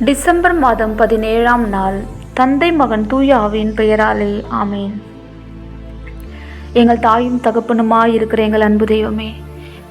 December மாதம் பதினேழாம் நாள். தந்தை மகன் தூய ஆவியின் பெயராலே ஆமேன். எங்கள் தாயும் தகப்பனுமாய் இருக்கிற எங்கள் அன்பு தெய்வமே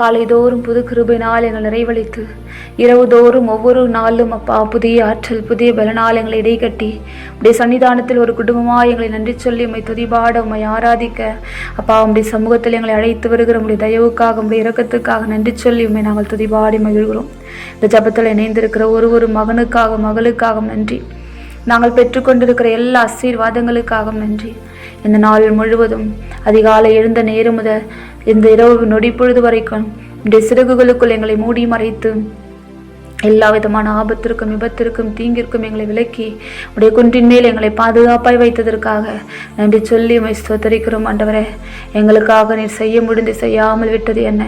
காலைதோறும் புது கிருபினால் எங்கள் நிறைவழித்து இரவு தோறும் ஒவ்வொரு நாளும் அப்பா புதிய ஆற்றல் புதிய பலனால் எங்களை இடைக்கட்டி உடைய சன்னிதானத்தில் ஒரு குடும்பமாக எங்களை நன்றி சொல்லி உம்மை துதிபாட உம்மை ஆராதிக்க அப்பா உடைய சமூகத்தில் எங்களை அழைத்து வருகிற உடைய தயவுக்காக உடைய இரக்கத்துக்காக நன்றி சொல்லி உம்மை நாங்கள் துதிபாடி மகிழ்கிறோம். இந்த ஜபத்தில் இணைந்திருக்கிற ஒரு ஒரு மகனுக்காக மகளுக்காகவும் நன்றி. நாங்கள் பெற்றுக்கொண்டிருக்கிற எல்லா ஆசீர்வாதங்களுக்காகவும் நன்றி. இந்த நாள் முழுவதும் அதிகாலை எழுந்த நேரம் முதல் இந்த இரவு நொடி பொழுது வரைக்கும் இந்த சிறகுகளுக்குள் எங்களை மூடி மறைத்து எல்லா விதமான ஆபத்திற்கும் விபத்திற்கும் தீங்கிற்கும் எங்களை விலக்கி உடைய குன்றின் மேல் எங்களை பாதுகாப்பாய் வைத்ததற்காக நன்றி சொல்லி உமை ஸ்தோத்தரிக்கிறோம் ஆண்டவரே. எங்களுக்காக நீர் செய்ய முடிந்து செய்யாமல் விட்டது என்ன?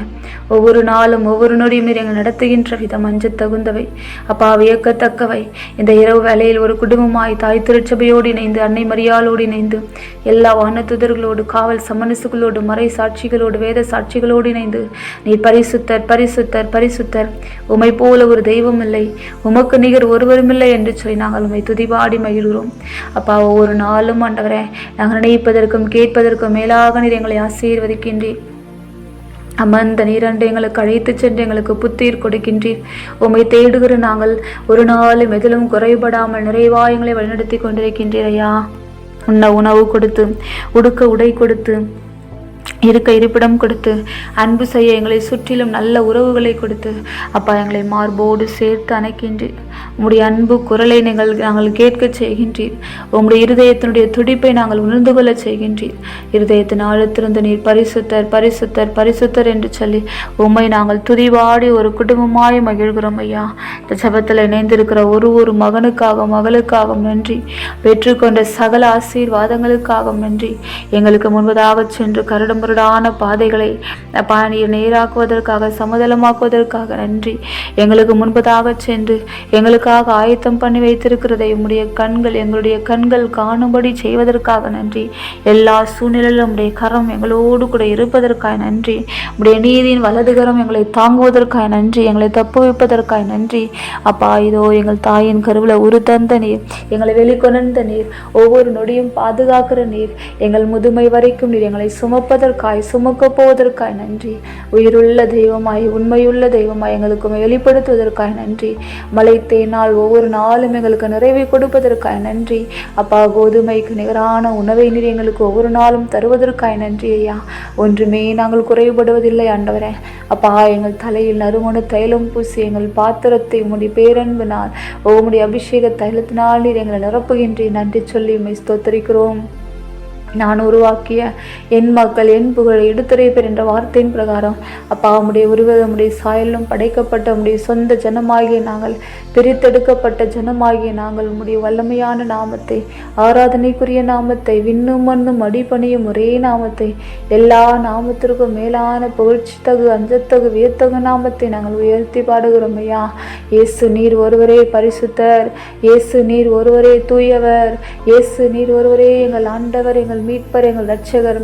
ஒவ்வொரு நாளும் ஒவ்வொரு நொடியும் நீர் எங்கள் நடத்துகின்ற விதம் அஞ்ச தகுந்தவை அப்பா வியக்கத்தக்கவை. இந்த இரவு வேளையில் ஒரு குடும்பமாய் தாய் திருச்சபையோடு இணைந்து அன்னை மரியாளோடு இணைந்து எல்லா வானத்துதர்களோடு காவல் சமனசுகளோடு மறை சாட்சிகளோடு வேத சாட்சிகளோடு இணைந்து நீர் பரிசுத்தர் பரிசுத்தர் பரிசுத்தர். உமை போல ஒரு தெய்வ தெய்வமில்லை. உமக்கு நிகர் ஒருவருமில்லை என்று சொல்லி நாங்கள் உண்மை துதிபாடி மகிழ்கிறோம். அப்பா ஒவ்வொரு நாளும் ஆண்டவரே நாங்கள் நினைப்பதற்கும் கேட்பதற்கும் மேலாக நீர் எங்களை ஆசீர்வதிக்கின்றீர். அமர்ந்த நீரண்டு எங்களுக்கு அழைத்து சென்று எங்களுக்கு புத்தீர் கொடுக்கின்றீர். உமை தேடுகிற நாங்கள் ஒரு நாளும் எதிலும் குறைபடாமல் நிறைவா எங்களை வழிநடத்தி கொண்டிருக்கின்றீர் ஐயா. உண்ண உணவு கொடுத்து உடுக்க உடை கொடுத்து இருக்க இருப்பிடம் கொடுத்து அன்பு செய்ய எங்களை சுற்றிலும் நல்ல உறவுகளை கொடுத்து அப்பா எங்களை மார்போடு சேர்த்து அணைக்கின்றீர். உங்களுடைய அன்பு குரலை நீங்கள் நாங்கள் கேட்க செய்கின்றீர். உங்களுடைய இருதயத்தினுடைய துடிப்பை நாங்கள் உணர்ந்து கொள்ள செய்கின்றீர். இருதயத்தின் ஆழத்திருந்து நீர் பரிசுத்தர் பரிசுத்தர் பரிசுத்தர் என்று சொல்லி உம்மை நாங்கள் துதிவாடி ஒரு குடும்பமாய் மகிழ்கிறோம் ஐயா. இந்த ஜபத்தில் இணைந்திருக்கிற ஒரு ஒரு மகனுக்காக மகளுக்காகவும் நன்றி. பெற்றுக்கொண்ட சகல ஆசீர்வாதங்களுக்காகவும் நன்றி. எங்களுக்கு முன்பதாக சென்று குருடான பாதைகளை அப்பா நீர் நேராக்குவதற்காக சமதளமாக்குவதற்காக நன்றி. எங்களுக்கு முன்பதாக சென்று எங்களுக்காக ஆயத்தம் பண்ணி வைத்திருக்கிறதை உம்முடைய கண்கள் எங்களுடைய கண்கள் காணும்படி செய்வதற்காக நன்றி. எல்லா சூழ்நிலையிலும் உடைய கரம் எங்களோடு கூட இருப்பதற்காக நன்றி. உடைய நீதியின் வலதுகரம் எங்களை தாங்குவதற்காக நன்றி. எங்களை தப்புவிப்பதற்காக நன்றி. அப்பா இதோ எங்கள் தாயின் கருவில் உரு தந்த நீர் எங்களை வெளிக்கொணர்ந்த நீர் ஒவ்வொரு நொடியும் பாதுகாக்கிற நீர் எங்கள் முதுமை வரைக்கும் நீர் எங்களை சுமப்பதற்கு சுமப்பதற்காய் சுமக்க போவதற்காய் நன்றி. உயிருள்ள தெய்வமாய் உண்மையுள்ள தெய்வமாய் எங்களுக்கு வெளிப்படுத்துவதற்காய் நன்றி. மலை தேனால் ஒவ்வொரு நாளும் எங்களுக்கு நிறைவை கொடுப்பதற்காய் நன்றி. அப்பா கோதுமைக்கு நிகரான உணவை நீர் எங்களுக்கு ஒவ்வொரு நாளும் தருவதற்காய் நன்றி ஐயா. ஒன்றுமே நாங்கள் குறைபடுவதில்லை ஆண்டவரே. அப்பா எங்கள் தலையில் நறுமண தைலம் பூசி எங்கள் பாத்திரத்தை முடி பேரன்பினால் உம்முடைய அபிஷேக தைலத்தினால் நீர் எங்களை நிரப்புகின்றேன் நன்றி சொல்லி உம்மை ஸ்தோத்தரிக்கிறோம். நான் உருவாக்கிய என் மக்கள் என் புகழ் எடுத்துரைப்பர் என்ற வார்த்தையின் பிரகாரம். அப்பா உம்முடைய உருவதமுடைய சாயலும் படைக்கப்பட்ட உடைய சொந்த ஜனமாகிய நாங்கள் பிரித்தெடுக்கப்பட்ட ஜனமாகிய நாங்கள் உம்முடைய வல்லமையான நாமத்தை ஆராதனைக்குரிய நாமத்தை விண்ணும் மண்ணும் அடிபணியும் ஒரே நாமத்தை எல்லா நாமத்திற்கும் மேலான புகழ்ச்சி தகு அஞ்சத்தகு வியத்தகு நாமத்தை நாங்கள் உயர்த்தி பாடுகிறோம் ஐயா. இயேசு நீர் ஒருவரே பரிசுத்தர். இயேசு நீர் ஒருவரே தூயவர். இயேசு நீர் ஒருவரே எங்கள் ஆண்டவர் எங்கள் மீட்பர் எங்கள் இரட்சகர்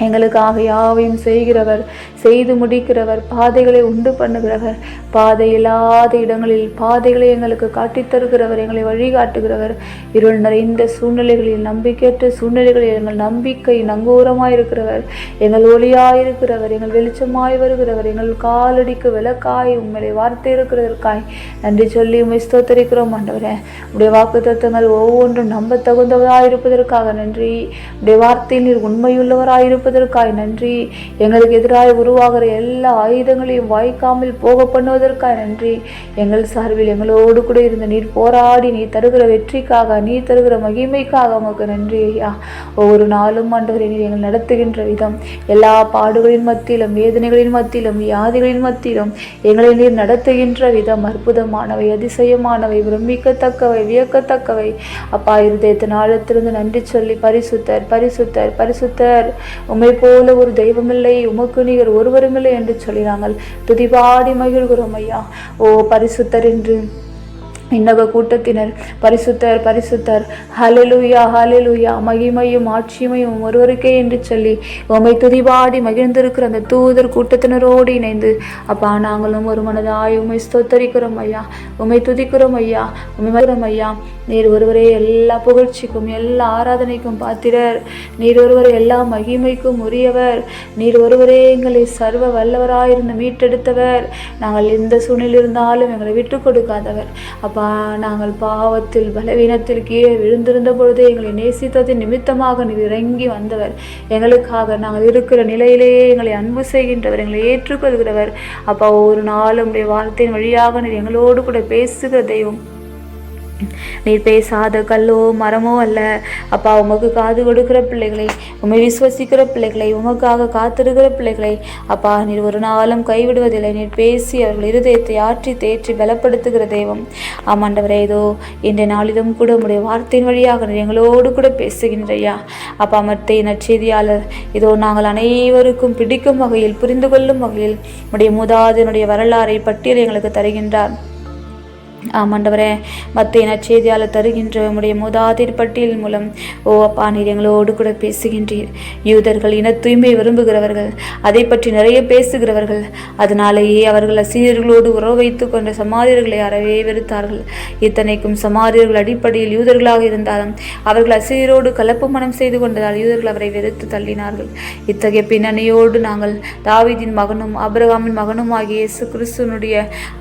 எங்களுக்காக யாவையும் செய்கிறவர் செய்து முடிக்கிறவர் பாதைகளை உண்டு பண்ணுகிறவர். பாதை இல்லாத இடங்களில் பாதைகளை எங்களுக்கு காட்டித் தருகிறவர் எங்களை வழிகாட்டுகிறவர். இருள் நிறைந்த சூழ்நிலைகளில் நம்பிக்கையற்ற சூழ்நிலைகளில் எங்கள் நம்பிக்கை நங்கூரமாயிருக்கிறவர் எங்கள் ஒளியாயிருக்கிறவர் எங்கள் வெளிச்சமாய் வருகிறவர். எங்கள் காலடிக்கு விளக்காய் உண்மையை வார்த்தை இருக்கிறதற்காய் நன்றி சொல்லி உண்மை ஸ்தோத்தரிக்கிறோம் ஆண்டவரே. உடைய வாக்கு தத்துவங்கள் ஒவ்வொன்றும் நம்ப தகுந்தவராய் இருப்பதற்காக நன்றி. உடைய வார்த்தையில் உண்மையுள்ளவராயிருப்பது உண்மையுள்ளவராயிருப்பதற்காய் நன்றி. எங்களுக்கு எதிராக உருவாகிற எல்லா ஆயுதங்களையும் வாய்க்காமல் போக பண்ணுவதற்காக நன்றி. எங்கள் சார்பில் எங்களோடு கூட இருந்த நீர் போராடி நீ தருகிற வெற்றிக்காக நீ தருகிற மகிமைக்காக உமக்கு நன்றி ஐயா. ஒவ்வொரு நாளும் ஆண்டவரை நீர் எங்கள் நடத்துகின்ற விதம். எல்லா பாடுகளின் மத்தியிலும் வேதனைகளின் மத்தியிலும் வியாதிகளின் மத்தியிலும் எங்களை நீர் நடத்துகின்ற விதம். அற்புதமானவை அதிசயமானவை பிரமிக்கத்தக்கவை வியக்கத்தக்கவை. அப்பா இருதயத்தின் ஆழத்திலிருந்து நன்றி சொல்லி பரிசுத்தர் பரிசுத்தர் பரிசுத்தர். உம்மை போல ஒரு தெய்வமில்லை உமக்கு நீர் ஒருவருமில்லை என்று சொல்லினாங்கள் துதிபாடி மகிழ்கிறோம் ஐயா. ஓ பரிசுத்தர் என்று இன்னக கூட்டத்தினர் பரிசுத்தர் பரிசுத்தர். ஹலலுயா ஹலெலுயா மகிமையும் ஆட்சிமையும் ஒருவருக்கே என்று சொல்லி உமை துதிபாடி மகிழ்ந்திருக்கிற அந்த தூதர் கூட்டத்தினரோடு இணைந்து அப்பா நாங்களும் ஒரு மனதாய் உமை ஸ்தோத்தரிக்கிறோம் ஐயா. உமை துதிக்கிறோம் ஐயா. உமை மகிறோம் ஐயா. நீர் ஒருவரே எல்லா புகழ்ச்சிக்கும் எல்லா ஆராதனைக்கும் பாத்திரர். நீர் ஒருவரே எல்லா மகிமைக்கும் உரியவர். நீர் ஒருவரே எங்களை சர்வ வல்லவராயிருந்து மீட்டெடுத்தவர். நாங்கள் எந்த சூழ்நிலை இருந்தாலும் எங்களை விட்டு கொடுக்காதவர். அப்பா நாங்கள் பாவத்தில் பலவீனத்தில் கீழே விழுந்திருந்த பொழுது எங்களை நேசித்ததின் நிமித்தமாக நீர் இறங்கி வந்தவர். எங்களுக்காக நாங்கள் இருக்கிற நிலையிலேயே எங்களை அன்பு செய்கின்றவர் எங்களை ஏற்றுக்கொள்கிறவர். அப்பா ஒரு நாளும் உடைய வார்த்தையின் வழியாக நீர் எங்களோடு கூட பேசுகிற தெய்வம். நீர் பேசாத கல்லோ மரமோ அல்ல. அப்பா உமக்கு காது கொடுக்கிற பிள்ளைகளை உம்மை விசுவசிக்கிற பிள்ளைகளை உமக்காக காத்திருக்கிற பிள்ளைகளை அப்பா நீர் ஒரு நாளும் கைவிடுவதில்லை. நீர் பேசி அவர்கள் இருதயத்தை ஆற்றி தேற்றி பலப்படுத்துகிற தெய்வம். ஆமாண்டவரே இதோ இன்றைய நாளிலும் கூட உடைய வார்த்தையின் வழியாக நீர் எங்களோடு கூட பேசுகின்றையா அப்பா மத்திய நற்செய்தியாளர் இதோ நாங்கள் அனைவருக்கும் பிடிக்கும் வகையில் புரிந்து கொள்ளும் வகையில் உடைய மூதாதனுடைய வரலாறை பட்டியல் எங்களுக்கு தருகின்றார். ஆமாண்டவரே மத்திய நற்செய்தியால் தருகின்ற உம்முடைய மூதாதிர் பட்டியல் மூலம் ஓ அப்பா நீர் எங்களோடு கூட பேசுகின்றீர். யூதர்கள் இன தூய்மை விரும்புகிறவர்கள் அதை பற்றி நிறைய பேசுகிறவர்கள் அதனாலேயே அவர்கள் அசீரியர்களோடு உறவு வைத்துக் கொண்ட சமாரியர்களை அறவே வெறுத்தார்கள். இத்தனைக்கும் சமாரியர்கள் அடிப்படையில் யூதர்களாக இருந்தாலும் அவர்கள் அசீரியரோடு கலப்பு மனம் செய்து கொண்டதால் யூதர்கள் அவரை வெறுத்து தள்ளினார்கள். இத்தகைய பின்னணியோடு நாங்கள் தாவீதின் மகனும் அபிரகாமின் மகனும் ஆகிய இயேசு கிறிஸ்துவனுடைய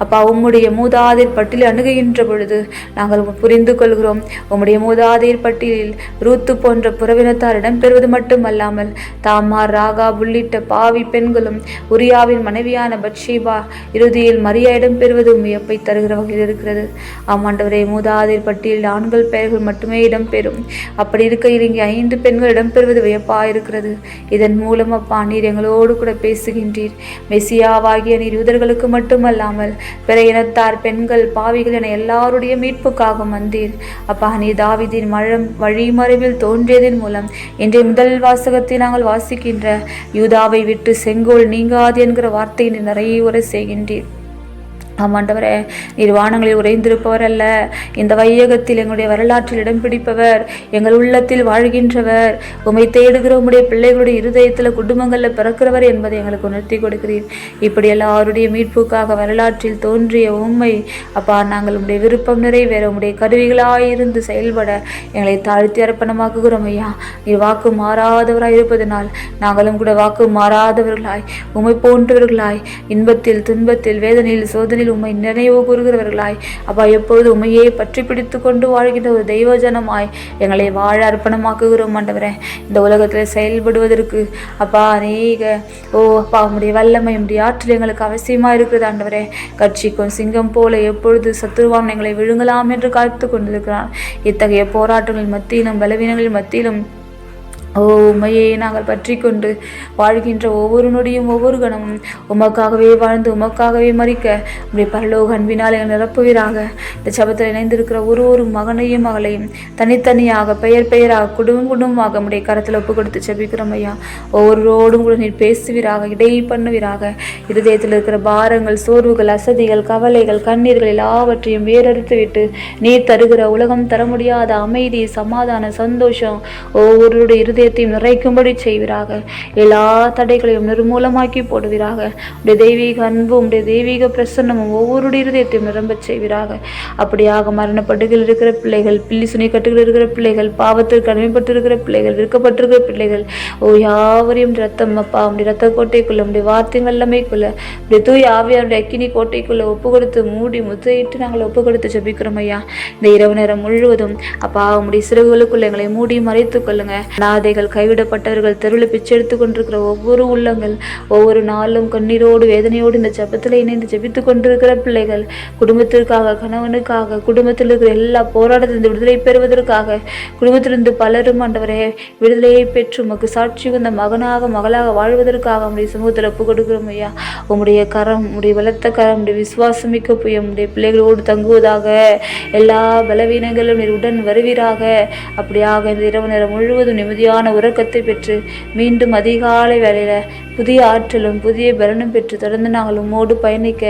அப்பா உம்முடைய மூதாதிர் பட்டியல் அணுகுகின்ற பொழுது நாங்கள் புரிந்து கொள்கிறோம். உம்முடைய மூதாதையர் பட்டியலில் ரூத்து போன்ற புறவினத்தார் இடம்பெறுவது மட்டுமல்லாமல் தாமார் ராகா உள்ளிட்ட பாவி பெண்களும் உரியாவின் மனைவியான பட்ஷீபா இறுதியில் மரியா இடம்பெறுவது வியப்பை தருகிற வகையில் இருக்கிறது. ஆமாண்டவரே மூதாதையர் பட்டியலில் ஆண்கள் பெயர்கள் மட்டுமே இடம்பெறும். அப்படி இருக்கையில் இங்கே ஐந்து பெண்கள் இடம்பெறுவது வியப்பா இருக்கிறது இதன் மூலம் அப்பா நீர் எங்களோடு கூட பேசுகின்றீர். மெசியாவாகிய நீர் யூதர்களுக்கு மட்டுமல்லாமல் பிற இனத்தார் பெண்கள் பாவி பாவிகள் என எல்லாருடைய மீட்புக்காக வந்தீர். அப்பா நீ தாவிதின் மழம் வழிமறைவில் தோன்றியதன் மூலம் இன்றைய முதல் வாசகத்தை நாங்கள் வாசிக்கின்ற யூதாவை விட்டு செங்கோல் நீங்காது என்கிற வார்த்தையை நிறைய உரை செய்கின்றீர். ஆமாண்டவரே நீர் வானங்களில் உறைந்திருப்பவர் அல்ல இந்த வையகத்தில் எங்களுடைய வரலாற்றில் இடம் பிடிப்பவர் எங்கள் உள்ளத்தில் வாழ்கின்றவர். உமை தேடுகிற உங்களுடைய பிள்ளைகளுடைய இருதயத்தில் குடும்பங்களில் பிறக்கிறவர் என்பதை எங்களுக்கு உணர்த்தி கொடுக்கிறீர். இப்படி எல்லாருடைய மீட்புக்காக வரலாற்றில் தோன்றிய உண்மை அப்பா நாங்கள் உங்களுடைய விருப்பம் நிறைவேற உம்முடைய கருவிகளாயிருந்து செயல்பட எங்களை தாழ்த்தி அர்ப்பணமாக்குகிறோம் ஐயா. நீர் வாக்கு மாறாதவராய் இருப்பதனால் நாங்களும் கூட வாக்கு மாறாதவர்களாய் உமை போன்றவர்களாய் இன்பத்தில் துன்பத்தில் வேதனையில் சோதனையில் உம்மை நினைவு கூறுகிறவர்களாய். அப்பா எப்பொழுது உண்மையை பற்றி பிடித்து கொண்டு வாழ்கின்ற ஒரு தெய்வ ஜனமாய் எங்களை வாழ அர்ப்பணமாக்குகிறோம் ஆண்டவரே. இந்த உலகத்தில் செயல்படுவதற்கு அப்பா அநேக ஓ அப்பா உம்முடைய வல்லமை உடைய ஆற்றல் எங்களுக்கு அவசியமாக இருக்கிறது ஆண்டவரே. கட்சிக்கும் சிங்கம் போல எப்பொழுது சத்துருவான் எங்களை விழுங்கலாம் என்று காத்து கொண்டிருக்கிறான். இத்தகைய போராட்டங்களின் மத்தியிலும் பலவீனங்களின் மத்தியிலும் ஓ உமையே நாங்கள் பற்றி கொண்டு வாழ்கின்ற ஒவ்வொரு நொடியும் ஒவ்வொரு கணமும் உமக்காகவே வாழ்ந்து உமக்காகவே மறிக்க உடைய பரலோக அன்பினால் எங்கள் நிரப்புவீராக. இந்த சபத்தில் இணைந்திருக்கிற ஒரு ஒரு மகனையும் மகளையும் தனித்தனியாக பெயர் பெயராக குடும்பம் குடும்பமாக உடைய கரத்தில் ஒப்பு கொடுத்து செபிக்கிறோம் ஐயா. ஒவ்வொருவரோடும் கூட நீர் பேசுவீராக இடை பண்ணுவீராக. இருதயத்தில் இருக்கிற பாரங்கள் சோர்வுகள் அசதிகள் கவலைகள் கண்ணீர்கள் எல்லாவற்றையும் வேறறுத்து விட்டு நீர் தருகிற உலகம் தர முடியாத அமைதி சமாதான சந்தோஷம் ஒவ்வொருடைய இருதய இருதயத்தையும் நிறைக்கும்படி செய்வீராக. எல்லா தடைகளையும் நிர்மூலமாக்கி போடுவீராக. உடைய தெய்வீக அன்பும் உடைய தெய்வீக பிரசன்னமும் ஒவ்வொருடைய இருதயத்தையும் நிரம்பச் செய்வீராக. அப்படியாக மரணப்படுகையில் இருக்கிற பிள்ளைகள் பில்லி சுனி கட்டுகள் இருக்கிற பிள்ளைகள் பாவத்திற்கு அடிமைப்பட்டிருக்கிற பிள்ளைகள் விற்கப்பட்டிருக்கிற பிள்ளைகள் ஓ யாவரையும் ரத்தம் அப்பா உடைய ரத்த கோட்டைக்குள்ள உடைய வார்த்தை வல்லமைக்குள்ள உடைய தூய் ஆவியாருடைய அக்கினி கோட்டைக்குள்ள ஒப்பு கொடுத்து மூடி முத்தையிட்டு நாங்கள் ஒப்பு கொடுத்து ஜபிக்கிறோம் ஐயா. இந்த இரவு நேரம் முழுவதும் அப்பா உங்களுடைய சிறகுகளுக்குள்ள எங்களை மூடி மறைத்துக் கொள்ளுங்க. அனாதைகள் கைவிடப்பட்டவர்கள் தெருவில் பிச்சை எடுத்து கொண்டிருக்கிற ஒவ்வொரு உள்ளங்கள் ஒவ்வொரு நாளும் கண்ணீரோடு வேதனையோடு இந்த ஜெபத்தில் இணைந்து ஜபித்து கொண்டிருக்கிற பிள்ளைகள் குடும்பத்திற்காக கணவனுக்காக குடும்பத்தில் இருக்கிற எல்லா போராட்டத்திலிருந்து விடுதலை பெறுவதற்காக குடும்பத்திலிருந்து பலரும் ஆண்டவரே விடுதலையை பெற்று உமக்கு சாட்சி வந்த மகனாக மகளாக வாழ்வதற்காக உடைய சமூகத்தில் ஒப்பு கொடுக்கிறோம் ஐயா. உங்களுடைய கரம் உடைய பலத்த கரம் உடைய விசுவாசமிக்க புய உடைய பிள்ளைகளோடு தங்குவதாக எல்லா பலவீனங்களும் உடன் வருவீராக. அப்படியாக இந்த இரவு நேரம் முழுவதும் நிம்மதியாக நிம்மதியான உறக்கத்தை பெற்று மீண்டும் அதிகாலை வேலையில் புதிய ஆற்றலும் புதிய பலனும் பெற்று தொடர்ந்து நாங்கள் உம்மோடு பயணிக்க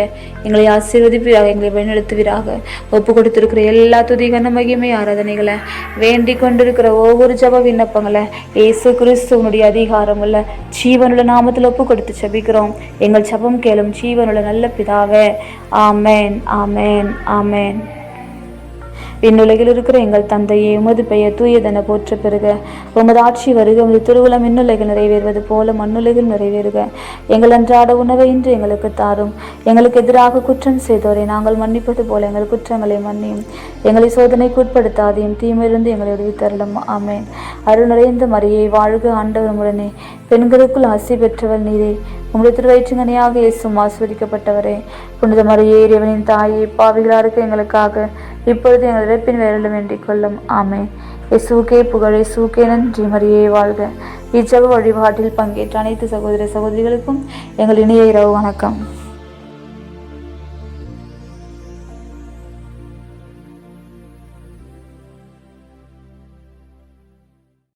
எங்களை ஆசீர்வதிப்பீராக எங்களை வழிநடத்துவீராக. ஒப்பு கொடுத்திருக்கிற எல்லா துதிகன மகிமை ஆராதனைகளை வேண்டிக் கொண்டிருக்கிற ஒவ்வொரு ஜப விண்ணப்பங்களை இயேசு கிறிஸ்துவனுடைய அதிகாரமுள்ள ஜீவனுள்ள நாமத்தில் ஒப்பு கொடுத்து ஜபிக்கிறோம். எங்கள் ஜபம் கேளும் ஜீவனுள்ள நல்ல பிதாவே. ஆமேன் ஆமேன் ஆமேன். விண்ணுலகில் இருக்கிற எங்கள் தந்தையே உமது பெயர் தூயதென போற்ற பெறுக. உமது ஆட்சி வருக உமது திருவுளம் விண்ணுலகில் நிறைவேறுவது போல மண்ணுலகில் நிறைவேறுக. எங்கள் அன்றாட உணவை இன்று எங்களுக்கு தாரும். எங்களுக்கு எதிராக குற்றம் செய்தோரை நாங்கள் மன்னிப்பது போல எங்கள் குற்றங்களை மன்னியும். எங்களை சோதனைக்கு உட்படுத்தாதையும் தீமையிலிருந்து எங்களை விடுவித்தரலும் ஆமேன். அருள் நிறைந்த மரியை வாழ்க ஆண்டவர் உடனே பெண்களுக்குள் ஆசி பெற்றவள் நீரே. உங்களுடைய திருவயிற்றுங்கனியாக இயேசும் ஆஸ்வதிக்கப்பட்டவரே புனித மரியே இறைவனின் தாயே பாவிகளாருக்கு எங்களுக்காக இப்பொழுது எங்கள் இழப்பின் வேரலும் வேண்டிக் கொள்ளும். ஆமே சூகே புகழை சூகே நன்றி. மரியே வாழ்க. இச்சவ வழிபாட்டில் பங்கேற்ற அனைத்து சகோதர சகோதரிகளுக்கும் எங்கள் இணைய இரவு வணக்கம்.